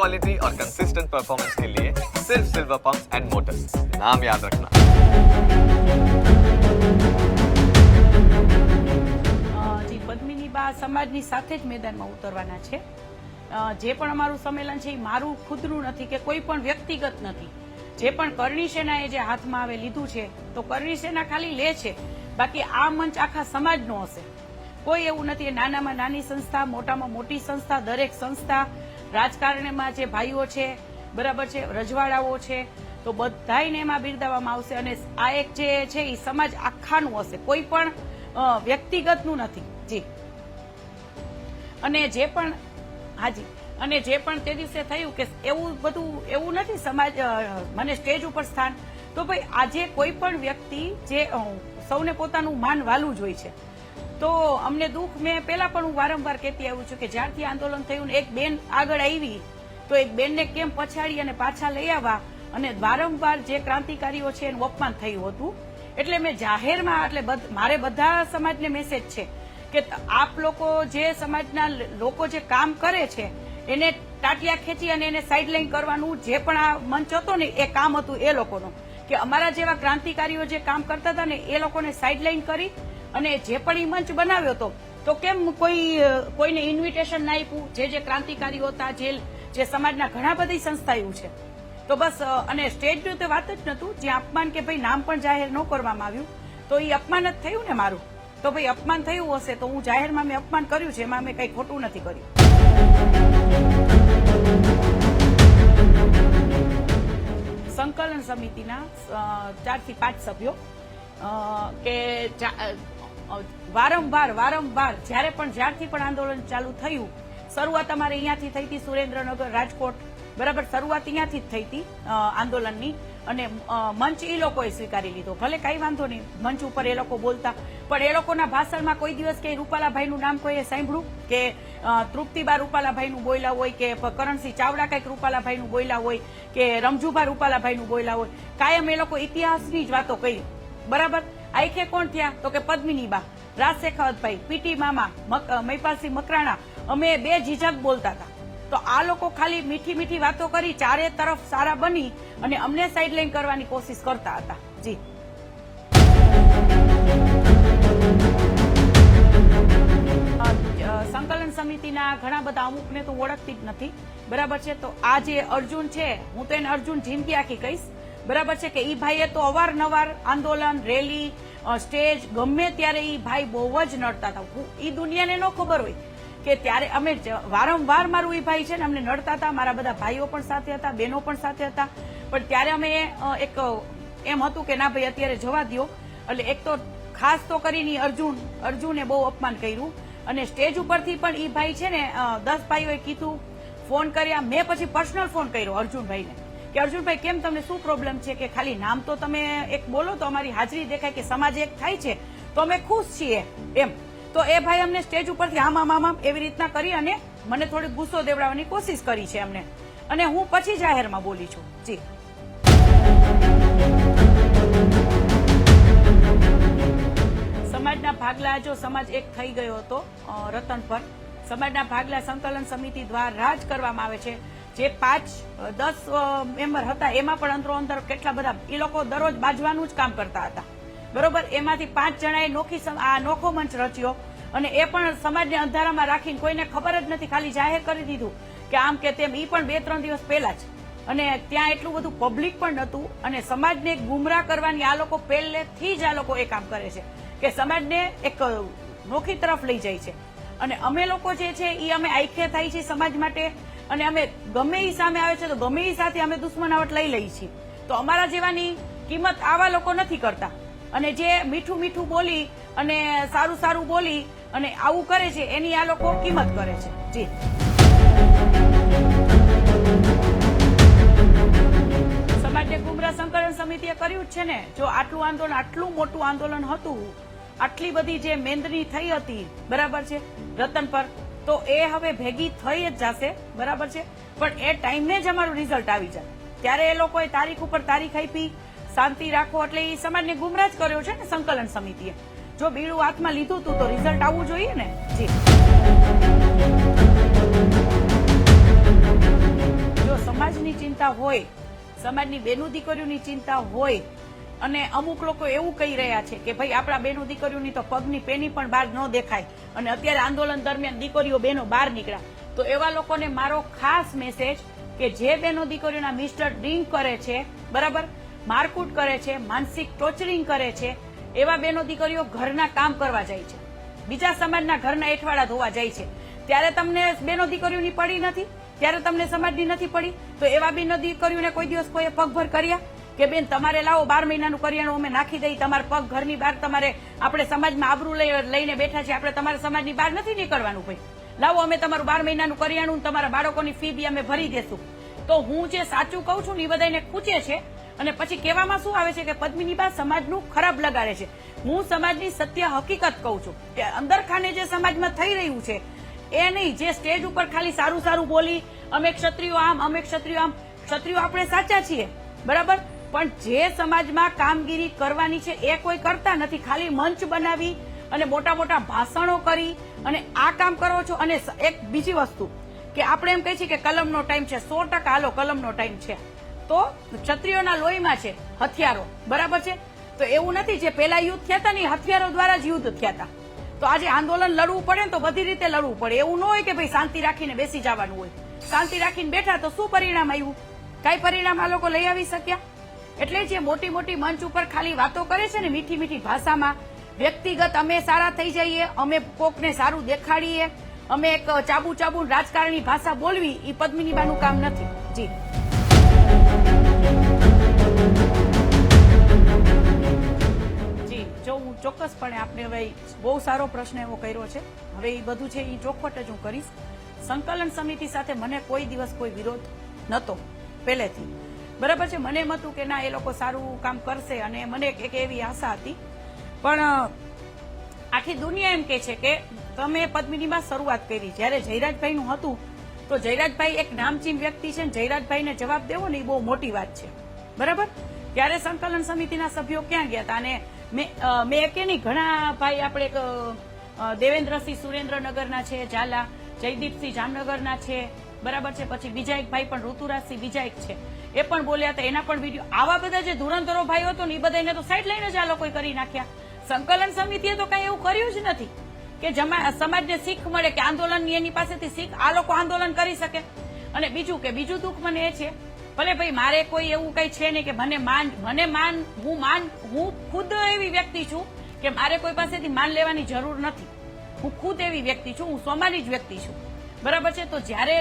Quality और consistent performance के लिए सिर्फ सिल्वर पंप्स एंड मोटर्स नाम याद रखना અ, જી પદ્મિની બા સમાજની સાથે જ મેદાનમાં ઉતરવાના છે અ, જે પણ અમારું સંમેલન છે એ મારું ખુદનું નથી કે કોઈ પણ વ્યક્તિગત નથી જે પણ કરણી સેનાએ જે હાથમાં આવે લીધું છે તો કરણી સેના ખાલી લે છે બાકી આ મંચ આખા સમાજનો હશે કોઈ એવું નથી એ નાનામાં નાની સંસ્થા મોટામાં મોટી સંસ્થા દરેક સંસ્થા રાજકારણમાં જે ભાઈઓ છે, બરાબર છે, રજવાડાઓ છે, તો બધાયને એમાં બિરદાવવામાં આવશે અને આ એક જે છે એ સમાજ આખાનું હશે. કોઈ પણ વ્યક્તિગતનું નથી. જી. અને જે પણ, હાજી. અને જે પણ તે દિવસે થયું કે એવું બધું, એવું નથી સમાજ મને સ્ટેજ ઉપર સ્થાન. તો ભાઈ આજે કોઈ પણ વ્યક્તિ જે સૌને પોતાનું માન વાલું જ હોય છે. તો અમને દુઃખ, મેં પહેલા પણ હું વારંવાર કહેતી આવું છું કે જ્યારથી આંદોલન થયું એક બેન આગળ આવી, તો એક બેનને કેમ પછાડી અને પાછા લઈ આવવા? અને વારંવાર જે ક્રાંતિકારીઓ છે એનું અપમાન થયું હતું. એટલે મેં જાહેરમાં, એટલે મારે બધા સમાજને મેસેજ છે કે આપ લોકો જે સમાજના લોકો જે કામ કરે છે, એને ટાટિયા ખેંચી અને એને સાઇડલાઇન કરવાનું જે પણ આ મંચ હતો ને, એ કામ હતું એ લોકોનું. કે અમારા જેવા ક્રાંતિકારીઓ જે કામ કરતા હતા ને, એ લોકોને સાઇડલાઇન કરી અને જે પણ એ મંચ બનાવ્યો હતો, તો કેમ કોઈ કોઈને ઇન્વિટેશન ના આપ્યું? જે જે ક્રાંતિકારીઓ હતા, જે જે સમાજના ઘણા બધી સંસ્થાઓ છે. તો બસ અને સ્ટેજનું તો વાત જ નતું જ્યાં અપમાન કે ભાઈ નામ પણ જાહેર ન કરવામાં આવ્યું, તો એ અપમાન જ થયું ને મારું? તો ભાઈ અપમાન થયું હશે, તો હું જાહેરમાં મેં અપમાન કર્યું છે, એમાં મેં કંઈ ખોટું નથી કર્યું. સંકલન સમિતિના ચારથી પાંચ સભ્યો કે વારંવાર વારંવાર, જ્યારે પણ, જ્યારથી પણ આંદોલન ચાલુ થયું, શરૂઆત અમારે અહીંયાથી થઈ હતી સુરેન્દ્રનગર રાજકોટ. બરાબર, શરૂઆત અહીંયાથી જ થઈ હતી આંદોલનની. અને મંચ એ લોકોએ સ્વીકારી લીધો. ભલે કઈ વાંધો નહીં, મંચ ઉપર એ લોકો બોલતા. પણ એ લોકોના ભાષણમાં કોઈ દિવસ કે રૂપાલાભાઈનું નામ કોઈએ સાંભળ્યું? કે તૃપ્તિબા રૂપાલાભાઈનું બોલ્યા હોય, કે કરણસિંહ ચાવડા કંઈક રૂપાલાભાઈનું બોયલા હોય, કે રમજુભા રૂપાલાભાઈનું બોલ્યા હોય? કાયમ એ લોકો ઇતિહાસની જ વાતો કરી બરાબર? આઈખે કોણ થયા? તો કે પદ્મિની બા રાજશેખાવતભાઈ પીટી મામા મહિપાલસિંહ મકરાણા, અમે બે જીજક બોલતા હતા. તો આ લોકો ખાલી મીઠી મીઠી વાતો કરી ચારે તરફ સારા બની અને અમને સાઇડલાઇન કરવાની કોશિશ કરતા હતા. જી. સંકલન સમિતિના ઘણા બધા અમુકને તો ઓળખતી જ નથી. બરાબર છે? તો આ જે અર્જુન છે, હું તો એને અર્જુન જિંદગી આખી કહીશ. બરાબર છે કે એ ભાઈએ તો અવારનવાર આંદોલન, રેલી સ્ટેજ, ગમે ત્યારે એ ભાઈ બહુ જ નડતા હતા એ દુનિયાને ન ખબર હોય કે ત્યારે અમે વારંવાર મારું એ ભાઈ છે ને અમને નડતા હતા મારા બધા ભાઈઓ પણ સાથે હતા, બહેનો પણ સાથે હતા. પણ ત્યારે અમે એક, એમ હતું કે ના ભાઈ, અત્યારે જવા દ્યો. એટલે એક તો ખાસ તો કરીને અર્જુન, અર્જુને બહુ અપમાન કર્યું. અને સ્ટેજ ઉપરથી પણ એ ભાઈ છે ને દસ ભાઈઓએ કીધું, ફોન કર્યા. મેં પછી પર્સનલ ફોન કર્યો અર્જુનભાઈને. કે અર્જુનભાઈ, કેમ તમને શું પ્રોબ્લેમ છે કે ખાલી નામ તો તમે એક બોલો તો અમારી હાજરી દેખાય કે સમાજ એક થાય છે? તો અમે ખુશ છીએ, એમ. તો એ ભાઈ અમને સ્ટેજ ઉપરથી આમ આમ આમ એવી રીતના કરી અને મને થોડી ગુસ્સો દેવડાવવાની કોશિશ કરી છે અમને અને હું પછી જાહેરમાં બોલી છું. જી. સમાજના ભાગલા, જો સમાજ એક થઈ ગયો હતો રતન પર, સમાજના ભાગલા સંકલન સમિતિ દ્વારા જ કરવામાં આવે છે. જે પાંચ દસ મેમ્બર હતા, એમાં પણ અંતરો અંતર કેટલા બધા એ લોકો દરરોજ બાજવાનું જ કામ કરતા હતા. બરોબર? એમાંથી પાંચ જણાએ નોખી આ નોખો મંચ રચ્યો અને એ પણ સમાજને અંધારામાં રાખીને કોઈને ખબર જ નથી, ખાલી જાહેર કરી દીધું કે આમ કે તેમ એ પણ બે ત્રણ દિવસ પહેલા જ. અને ત્યાં એટલું બધું પબ્લિક પણ નહોતું અને સમાજને ગુમરાહ કરવાની આ લોકો પહેલેથી જ આ લોકો એ કામ કરે છે કે સમાજને એક નોખી તરફ લઈ જાય છે. અને અમે લોકો જે છે એ અમે આઈખ્ય થાય છે સમાજ માટે અને અમે ગમે એ સામે આવે છે તો ગમે એ સાથે અમે દુશ્મનાવટ લઈ લઈએ છીએ. તો અમારા જેવાની કિંમત આવા લોકો નથી કરતા. અને જે મીઠું મીઠું બોલી અને સારું સારું બોલી અને આવું કરે છે, એની આ લોકો કિંમત કરે છે. જી. સમાજને ગુમરા સંકલન સમિતિએ કર્યું જ છે ને. જો આટલું આંદોલન, આટલું મોટું આંદોલન હતું, આટલી બધી જે મેંદની થઈ હતી, બરાબર છે? રતન પર તો એ હવે ભેગી થઈ જ જશે, બરાબર છે? પણ એ ટાઈમને જ અમારું રિઝલ્ટ આવી જાય. ત્યારે એ લોકોએ તારીખ ઉપર તારીખ આપી, શાંતિ રાખો, એટલે એ સમાજને ગુમરાજ કર્યો છે ને સંકલન સમિતિએ. જો બીડું હાથમાં લીધું હતું તો રિઝલ્ટ આવવું જોઈએ ને? જી. જો સમાજની ચિંતા હોય, સમાજની બેનું દીકરીઓની ચિંતા હોય અને અમુક લોકો એવું કહી રહ્યા છે કે ભાઈ આપણા બેનો દીકરીઓની તો પગની પેની પણ બહાર ન દેખાય. અને અત્યારે આંદોલન દરમિયાન દીકરીઓ બેનો બહાર નીકળ્યા. તો એવા લોકોને મારો ખાસ મેસેજ કે જે બેનો દીકરીઓના મિસ્ટર ડ્રિંક કરે છે, બરાબર? મારકૂટ કરે છે, માનસિક ટોર્ચરિંગ કરે છે, એવા બેનો દીકરીઓ ઘરના કામ કરવા જાય છે. બીજા સમાજના ઘરના એઠવાડા ધોવા જાય છે. ત્યારે તમને બેનો દીકરીઓની પડી નથી? ત્યારે તમને સમાજની નથી પડી? તો એવા બેનો દીકરીઓને કોઈ દિવસ કોઈએ પગભર કર્યા? કે બેન, તમારે લાવો, બાર મહિનાનું કરિયાણું અમે નાખી દઈ તમારા પગ, ઘરની બહાર તમારે, આપણે સમાજમાં આબરૂ લઈ- લઈને બેઠા છીએ, આપણે તમારા સમાજની બહાર નથી નીકળવાનું ભાઈ લાવો, અમે તમારું બાર મહિનાનું કરિયાણું તમારા બાળકોની ફી બી અમે ભરી દેશું. તો હું જે સાચું કહું છું ને એ બધાને ખૂચે છે, અને પછી કહેવામાં શું આવે છે કે પદ્મિની બા સમાજનું ખરાબ લગાડે છે. હું સમાજની સત્ય હકીકત કહું છું કે અંદરખાને જે સમાજમાં થઈ રહ્યું છે, એ નહીં, જે સ્ટેજ ઉપર ખાલી સારું સારું બોલી, અમે ક્ષત્રિયો આમ, અમે ક્ષત્રિયો આમ, ક્ષત્રિયો આપણે સાચા છીએ. બરાબર? પણ જે સમાજમાં કામગીરી કરવાની છે, એ કોઈ કરતા નથી. ખાલી મંચ બનાવી અને મોટા મોટા ભાષણો કરી અને આ કામ કરો છો. અને એક બીજી વસ્તુ, કે આપણે એમ કહીએ છીએ કે કલમનો ટાઈમ છે. સો ટકા હાલો, કલમનો ટાઈમ છે. તો ક્ષત્રિયોના લોહીમાં છે હથિયારો. બરાબર છે? તો એવું નથી જે પેલા યુદ્ધ થયા હતા ને હથિયારો દ્વારા જ યુદ્ધ થયા હતા. તો આજે આંદોલન લડવું પડે ને તો બધી રીતે લડવું પડે. એવું ન હોય કે ભાઈ શાંતિ રાખીને બેસી જવાનું હોય. શાંતિ રાખીને બેઠા તો શું પરિણામ આવ્યું? કઈ પરિણામ આ લોકો લઈ આવી શક્યા? એટલે જે મોટી મોટી મંચ ઉપર ખાલી વાતો કરે છે ને મીઠી મીઠી ભાષામાં, વ્યક્તિગત અમે સારા થઈ જઈએ, અમે કોકને સારું દેખાડીએ, અમે એક ચાબુ ચાબુ રાજકારણી ભાષા બોલવી એ પદ્મિનીબાનું કામ નથી. જી. જો હું ચોક્કસપણે આપણે હવે બહુ સારો પ્રશ્ન એવો કર્યો છે. હવે એ બધું છે એ ચોખવટ જ હું કરીશ. સંકલન સમિતિ સાથે મને કોઈ દિવસ કોઈ વિરોધ નહોતો પહેલેથી. બરાબર છે? મને એમ હતું કે ના, એ લોકો સારું કામ કરશે અને મને એક એવી આશા હતી. પણ આખી દુનિયા એમ કે છે કે તમે પદ્મિનીમાં શરૂઆત કરી. જ્યારે જયરાજભાઈનું હતું, તો જયરાજભાઈ એક નામચીન વ્યક્તિ છે ને જયરાજભાઈને જવાબ દેવો ને એ બહુ મોટી વાત છે. બરાબર? ત્યારે સંકલન સમિતિના સભ્યો ક્યાં ગયા હતા? અને મેં એકે નહીં, ઘણા ભાઈ આપણે દેવેન્દ્રસિંહ સુરેન્દ્રનગરના છે, ઝાલા, જયદીપસિંહ જામનગરના છે, બરાબર છે? પછી બીજા એક ભાઈ પણ ઋતુરાજસિંહ બીજા એક છે. એ પણ બોલ્યા હતા, એના પણ વીડિયો આવા બધા જે ધુરંધરો ભાઈઓ હતો ને એ બધાને તો સાઈડ લઈને જ આ લોકોએ કરી નાખ્યા. સંકલન સમિતિએ તો કઈ એવું કર્યું જ નથી કે જમા સમાજને શીખ મળે, કે આંદોલનની એની પાસેથી શીખ આ લોકો આંદોલન કરી શકે. અને બીજું કે, બીજું દુઃખ મને એ છે, ભલે ભાઈ મારે કોઈ એવું કઈ છે નહીં કે મને માન મને માન, હું માન, હું ખુદ એવી વ્યક્તિ છું કે મારે કોઈ પાસેથી માન લેવાની જરૂર નથી. હું ખુદ એવી વ્યક્તિ છું, હું સોમાની જ વ્યક્તિ છું. બરાબર છે? તો જ્યારે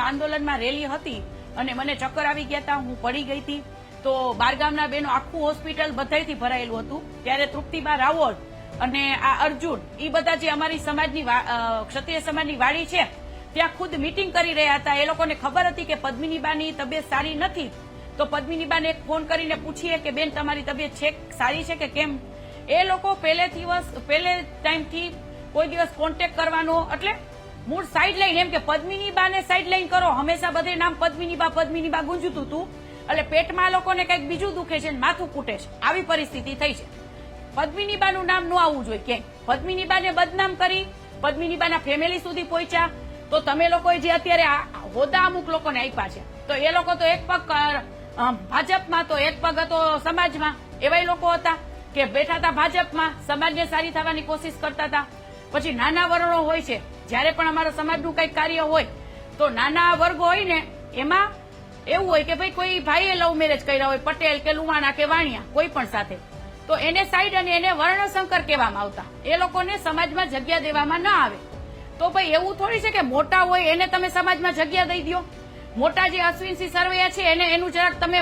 આંદોલનમાં રેલી હતી અને મને ચક્કર આવી ગયા હતા હું પડી ગઈ હતી તો બારગામના બેનો આખું હોસ્પિટલ બધાથી ભરાયેલું હતું. ત્યારે તૃપ્તિબા રાવળ અને આ અર્જુન એ બધા જે અમારી સમાજની ક્ષત્રિય સમાજની વાડી છે, ત્યાં ખુદ મીટિંગ કરી રહ્યા હતા એ લોકોને ખબર હતી કે પદ્મિનીબાની તબિયત સારી નથી. તો પદ્મિનીબાને ફોન કરીને પૂછીએ કે, બેન, તમારી તબિયત છે સારી છે કે કેમ? એ લોકો પહેલે દિવસ પહેલે ટાઈમથી કોઈ દિવસ કોન્ટેક્ટ કરવાનો, એટલે મૂળ સાઈડ લાઈન એમ કે પદ્મિની બા ને સાઈડ લાઈન કરો. હંમેશા બધે નામ પદ્નીબા પદ્મિની બા ગુંજતું હતું એટલે પેટમાં લોકોને કંઈક બીજું દુખે છે માથું કૂટે છે. આવી પરિસ્થિતિ થઈ છે. પદ્મિની બાનું નામ ન આવવું જોઈએ ક્યાંય. પદ્મિનીબાને બદનામ કરી, પદ્મિની બાના ફેમિલી સુધી પહોંચ્યા. તો તમે લોકોએ જે અત્યારે હોદ્દા અમુક લોકોને આપ્યા છે, તો એ લોકો તો એક પગ ભાજપમાં તો એક પગ હતો સમાજમાં. એવા લોકો હતા કે બેઠા હતા ભાજપમાં. સમાજને સારી થવાની કોશિશ કરતા હતા. પછી નાના વરણો હોય છે. જ્યારે પણ અમારા સમાજનું કંઈક કાર્ય હોય, તો નાના વર્ગ હોય ને એમાં એવું હોય કે ભાઈ કોઈ ભાઈએ લવ મેરેજ કર્યા હોય, પટેલ કે લુવાણા કે વાણિયા, કોઈ પણ સાથે, તો એને સાઈડ અને એને વર્ણશંકર કહેવામાં આવતા. એ લોકોને સમાજમાં જગ્યા દેવામાં ન આવે. તો ભાઈ એવું થોડી છે કે મોટા હોય એને તમે સમાજમાં જગ્યા દઈ દો મોટા જે અશ્વિનસિંહ સરવૈયા છે, એને એનું જરાક તમે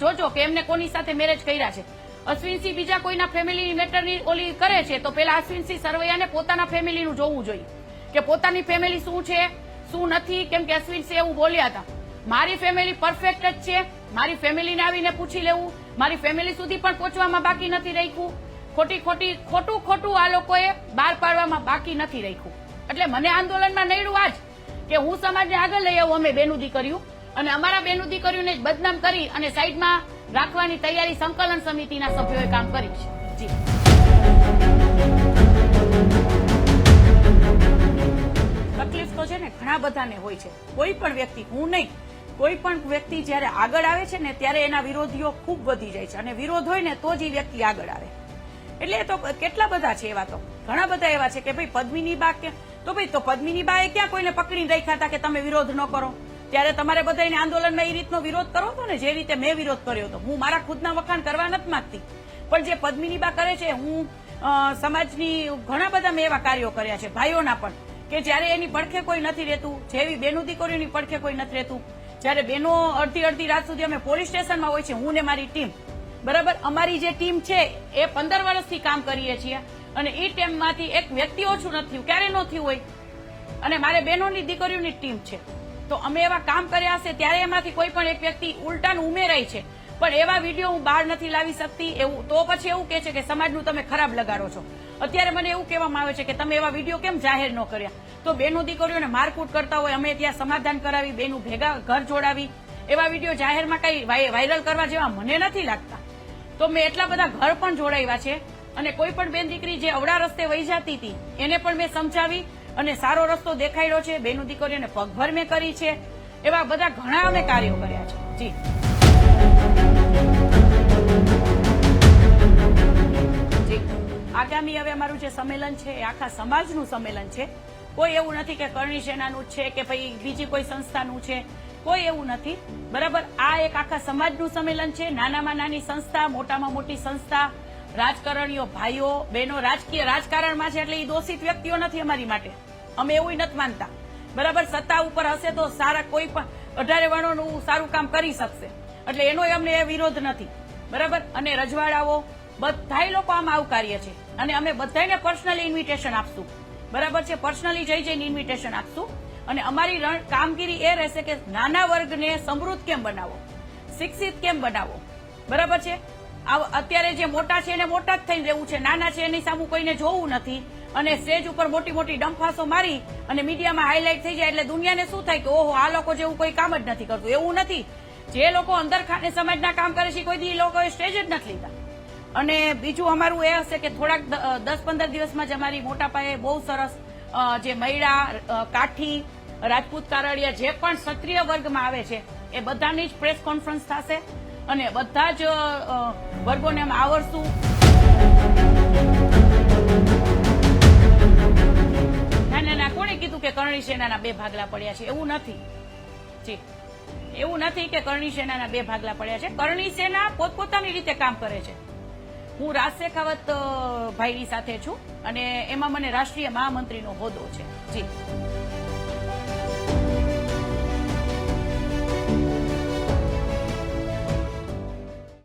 જોજો કે એમને કોની સાથે મેરેજ કર્યા છે. અશ્વિનસિંહ બીજા કોઈના ફેમિલી મેટરની ઓલી કરે છે, તો પેલા અશ્વિનસિંહ સરવૈયાને પોતાના ફેમિલીનું જોવું જોઈએ. કે પોતાની ફેમિલી શું છે, શું નથી, કેમ કે અશ્વિનસિંહ એવું બોલ્યા હતા. મારી ફેમિલી પરફેક્ટ જ છે. મારી ફેમિલીને આવીને પૂછી લેવું. મારી ફેમિલી સુધી પણ પહોંચવામાં બાકી નથી રાખ્યું. ખોટી ખોટી, ખોટું ખોટું આ લોકોએ બહાર પાડવામાં બાકી નથી રાખ્યું. એટલે મને આંદોલનમાં નડ્યું આજ કે હું સમાજને આગળ લઈ આવું, અમે બેનું કર્યું. અને અમારા બેનું દીકરીઓને જ બદનામ કરી અને સાઈડમાં રાખવાની તૈયારી સંકલન સમિતિના સભ્યોએ કામ કરી છે. જી. તકલીફ છે ને ઘણા બધાને હોય છે. કોઈ પણ વ્યક્તિ, હું નહીં. કોઈ પણ વ્યક્તિ જ્યારે આગળ આવે છે ને ત્યારે એના વિરોધીઓ ખૂબ વધી જાય છે. અને વિરોધ હોય ને તો જ એ વ્યક્તિ આગળ આવે. એટલે તો કેટલા બધા છે એવા તો. ઘણા બધા એવા છે કે ભાઈ પદ્મિની બા કે, તો ભાઈ તો પદ્મિની બાએ ક્યાં કોઈને પકડી રાખ્યા હતા કે તમે વિરોધ ન કરો? ત્યારે તમારે બધાને આંદોલનમાં એ રીતનો વિરોધ કરો હતો ને? જે રીતે મેં વિરોધ કર્યો હતો. હું મારા ખુદના વખાણ કરવા નથી માંગતી. પણ જે પદ્મિની બા કરે છે, હું સમાજની ઘણા બધા મેં એવા કાર્યો કર્યા છે. ભાઈઓના પણ. કે જ્યારે એની પડખે કોઈ નથી રહેતું, જેવી બેનું દીકરીઓની પડખે કોઈ નથી રહેતું, જ્યારે બેનો અડધી અડધી રાત સુધી અમે પોલીસ સ્ટેશનમાં હોય છે, હું ને મારી ટીમ. બરાબર? અમારી જે ટીમ છે, એ પંદર વર્ષથી કામ કરીએ છીએ અને એ ટીમમાંથી એક વ્યક્તિ ઓછું નથી થયું. ક્યારે ન થયું હોય? અને મારે બહેનોની દીકરીઓની ટીમ છે. તો અમે એવા કામ કર્યા હશે, ત્યારે એમાંથી કોઈ પણ એક વ્યક્તિ ઉલટાનું ઉમેરાય છે. પણ એવા વીડિયો હું બહાર નથી લાવી શકતી. એવું તો પછી એવું કે છે કે સમાજનું તમે ખરાબ લગાડો છો. અત્યારે મને એવું કહેવામાં આવે છે કે તમે એવા વીડિયો કેમ જાહેર ન કર્યા? તો બેનો દીકરીઓને મારકૂટ કરતા હોય, અમે ત્યાં સમાધાન કરાવી, બેનું ભેગા ઘર જોડાવી. એવા વીડિયો જાહેરમાં કઈ વાયરલ કરવા જેવા મને નથી લાગતા. તો મેં એટલા બધા ઘર પણ જોડાવ્યા છે અને કોઈ પણ બેન દીકરી જે અવડા રસ્તે વહી જતી હતી, એને પણ મેં સમજાવી અને સારો રસ્તો દેખાડ્યો છે. બેનું દીકરીઓને પગભર મેં કરી છે. એવા બધા ઘણા અમે કાર્યો કર્યા છે. જી. આગામી હવે અમારું જે સંમેલન છે, એ આખા સમાજનું સંમેલન છે. કોઈ એવું નથી કે કરણી સેનાનું છે કે ભાઈ બીજી કોઈ સંસ્થાનું છે. કોઈ એવું નથી. બરાબર, આ એક આખા સમાજનું સંમેલન છે. નાનામાં નાની સંસ્થા, મોટામાં મોટી સંસ્થા, રાજકારણીઓ, ભાઈઓ, બહેનો, રાજકીય રાજકારણમાં છે એટલે એ દોષિત વ્યક્તિઓ નથી અમારી માટે. અમે એવું નથી માનતા. બરાબર, સત્તા ઉપર હશે તો સારા કોઈ પણ અઢારે વર્ણોનું સારું કામ કરી શકશે. એટલે એનો અમને વિરોધ નથી. બરાબર, અને રજવાડાઓ બધાય લોકો આમ આવકાર્ય છે. અને અમે બધાને પર્સનલી ઇન્વિટેશન આપશું. બરાબર છે? પર્સનલી જઈ જઈને ઇન્વિટેશન આપશું. અને અમારી કામગીરી એ રહેશે કે નાના વર્ગને સમૃદ્ધ કેમ બનાવો? શિક્ષિત કેમ બનાવો? બરાબર છે? અત્યારે જે મોટા છે એને મોટા જ થઈને રહેવું છે. નાના છે એની સામું કોઈને જોવું નથી. અને સ્ટેજ ઉપર મોટી મોટી ડંફાસો મારી અને મીડિયામાં હાઇલાઇટ થઈ જાય એટલે દુનિયાને શું થાય કે, ઓહો, આ લોકો જેવું કોઈ કામ જ નથી કરતું. એવું નથી. જે લોકો અંદર ખાને સમાજના કામ કરે છે, કોઈ દી લોકોએ સ્ટેજ જ નથી લીધા. અને બીજું અમારું એ હશે કે થોડાક દસ પંદર દિવસમાં જ અમારી મોટા પાયે બહુ સરસ જે મહિલા કાઠી, રાજપૂત કારડિયા જે પણ ક્ષત્રિય વર્ગમાં આવે છે, એ બધાની જ પ્રેસ કોન્ફરન્સ થશે અને બધા જ વર્ગોને અમે આવરશું. ના ના કોણે કીધું કે કરણી સેનાના બે ભાગલા પડ્યા છે? એવું નથી. જી. એવું નથી કે કરણી સેનાના બે ભાગલા પડ્યા છે. કરણી સેના પોતપોતાની રીતે કામ કરે છે. હું રાજ શેખાવત ભાઈની સાથે છું અને એમાં મને રાષ્ટ્રીય મહામંત્રીનો હોદ્દો છે. જી.